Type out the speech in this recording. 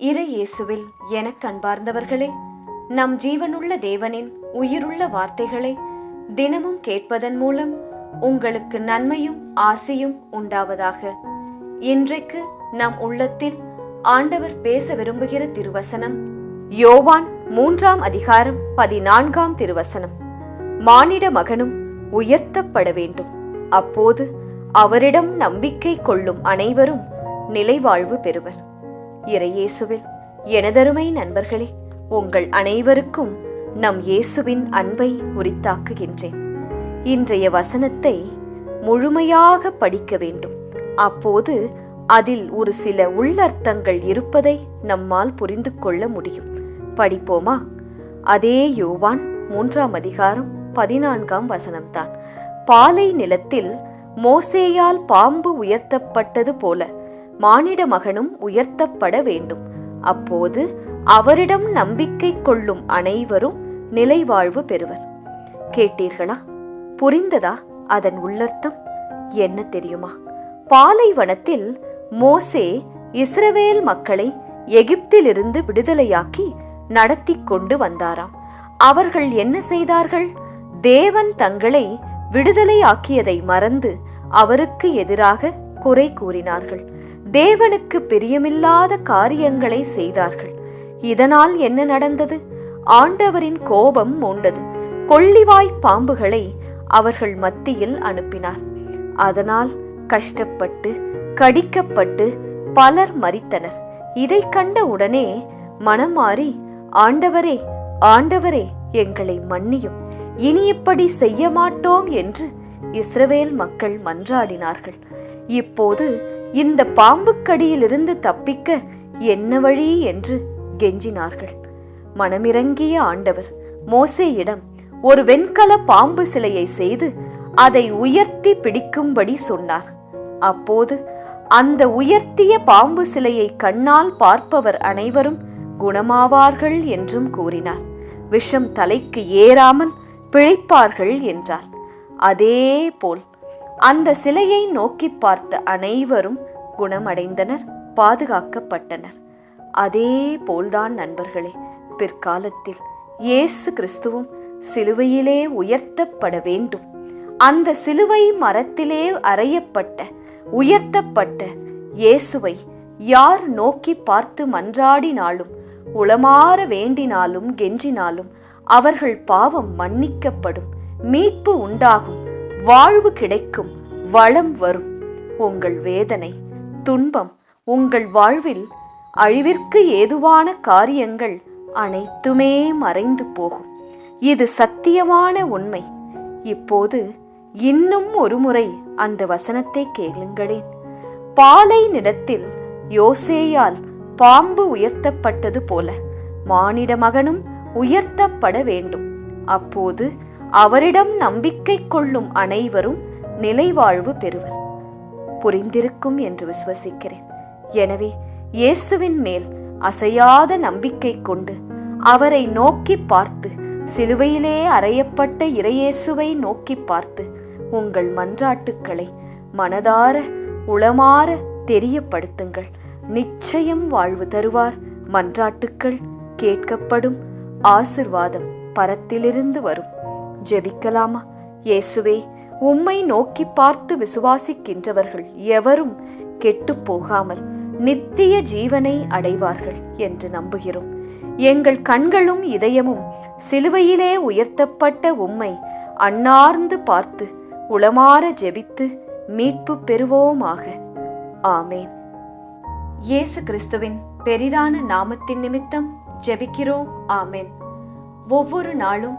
இறை இயேசுவில் எனக் கண்பார்ந்தவர்களே நம் ஜீவனுள்ள தேவனின் உயிருள்ள வார்த்தைகளை தினமும் கேட்பதன் மூலம் உங்களுக்கு நன்மையும் ஆசையும் உண்டாவதாக. இன்றைக்கு நம் உள்ளத்தில் ஆண்டவர் பேச விரும்புகிற திருவசனம் யோவான் மூன்றாம் அதிகாரம் பதினான்காம் திருவசனம். மானிட மகனும் உயர்த்தப்பட வேண்டும். அப்போது அவரிடம் நம்பிக்கை கொள்ளும் அனைவரும் நிலைவாழ்வு பெறுவர். இறையேசுவில் எனதருமை நண்பர்களே உங்கள் அனைவருக்கும் நம் இயேசுவின் அன்பை உரித்தாக்குகின்றேன். இன்றைய வசனத்தை முழுமையாக படிக்க வேண்டும். அப்போது அதில் ஒரு சில உள்ளர்த்தங்கள் இருப்பதை நம்மால் புரிந்து கொள்ள முடியும். படிப்போமா? அதே யோவான் மூன்றாம் அதிகாரம் பதினான்காம் வசனம்தான். பாலை நிலத்தில் மோசேயால் பாம்பு உயர்த்தப்பட்டது போல மானிட மகனும் உயர்த்தப்பட வேண்டும். அப்போது அவரிடம் நம்பிக்கை கொள்ளும் அனைவரும் நிலைவாழ்வு பெறுவர். கேட்டீர்களா? புரிந்ததா அதன் உள்ளர்த்தம்? என்ன தெரியுமா? பாலைவனத்தில் மோசே இஸ்ரவேல் மக்களை எகிப்திலிருந்து விடுதலையாக்கி நடத்தி கொண்டு வந்தாராம். அவர்கள் என்ன செய்தார்கள்? தேவன் தங்களை விடுதலையாக்கியதை மறந்து அவருக்கு எதிராக குறை கூறினார்கள். தேவனுக்கு பிரியமில்லாத காரியங்களை செய்தார்கள். இதனால் என்ன நடந்தது? ஆண்டவரின் கோபம் மூண்டது. கொள்ளிவாய் பாம்புகளை அவர்கள் மத்தியில் அனுப்பினார். அதனால் கஷ்டப்பட்டு கடிக்கப்பட்டு பலர் மறித்தனர் இதை கண்ட உடனே மனம் மாறி ஆண்டவரே ஆண்டவரே எங்களை மன்னியும். இனி இப்படி செய்ய மாட்டோம் என்று இஸ்ரவேல் மக்கள் மன்றாடினார்கள். இப்போது இந்த பாம்புக்கடியிலிருந்து தப்பிக்க என்ன வழி என்று கெஞ்சினார்கள். மனமிறங்கிய ஆண்டவர் மோசேயிடம் ஒரு வெண்கல பாம்பு சிலையை செய்து அதை உயர்த்தி பிடிக்கும்படி சொன்னார். அப்போது அந்த உயர்த்திய பாம்பு சிலையை கண்ணால் பார்ப்பவர் அனைவரும் குணமாவார்கள் என்றும் கூறினார். விஷம் தலைக்கு ஏறாமல் பிழைப்பார்கள் என்றார். அதே போல் அந்த சிலையை நோக்கி பார்த்த அனைவரும் குணமடைந்தனர் பாதுகாக்கப்பட்டனர். அதே போல்தான் நண்பர்களே பிற்காலத்தில் இயேசு கிறிஸ்துவும் சிலுவையிலே உயர்த்தப்பட வேண்டும். அந்த சிலுவை மரத்திலே அறையப்பட்ட உயர்த்தப்பட்ட இயேசுவை யார் நோக்கி பார்த்து மன்றாடினாலும் உளமாற வேண்டினாலும் கெஞ்சினாலும் அவர்கள் பாவம் மன்னிக்கப்படும் மீட்பு உண்டாகும். வாழ்வு கிடைக்கும் வளம் வரும். உங்கள் வேதனை துன்பம் உங்கள் வாழ்வில் அழிவிற்கு ஏதுவான காரியங்கள் அனைத்துமே மறைந்து போகும். இது சத்தியமான உண்மை. இப்போது இன்னும் ஒருமுறை அந்த வசனத்தை கேளுங்களேன். பாலை நிலத்தில் யோசேயால் பாம்பு உயர்த்தப்பட்டது போல மானிட மகனும் உயர்த்தப்பட வேண்டும். அப்போது அவரிடம் நம்பிக்கை கொள்ளும் அனைவரும் நிலைவாழ்வு பெறுவர். புரிந்திருக்கும் என்று விசுவசிக்கிறேன். எனவே இயேசுவின் மேல் அசையாத நம்பிக்கை கொண்டு அவரை நோக்கி பார்த்து சிலுவையிலே அறையப்பட்ட இறையேசுவை நோக்கி பார்த்து உங்கள் மன்றாட்டுக்களை மனதார உளமாற தெரியப்படுத்துங்கள். நிச்சயம் வாழ்வு தருவார். மன்றாட்டுக்கள் கேட்கப்படும். ஆசிர்வாதம் பரத்திலிருந்து வரும். ஜெபிக்கலாமா? இயேசுவே உம்மை நோக்கி பார்த்து விசுவாசிக்கின்றவர்கள் எவரும் கெட்டுப் போகாமல் நித்திய ஜீவனை அடைவார்கள் என்று நம்புகிறோம். எங்கள் கண்களும் இதயமும் சிலுவையிலே உயர்த்தப்பட்ட உம்மை அன்னார்ந்து பார்த்து உளமாற ஜெபித்து மீட்பு பெறுவோமாக. ஆமேன். இயேசு கிறிஸ்துவின் பெரிதான நாமத்தின் நிமித்தம் ஜெபிக்கிறோம். ஆமேன். ஒவ்வொரு நாளும்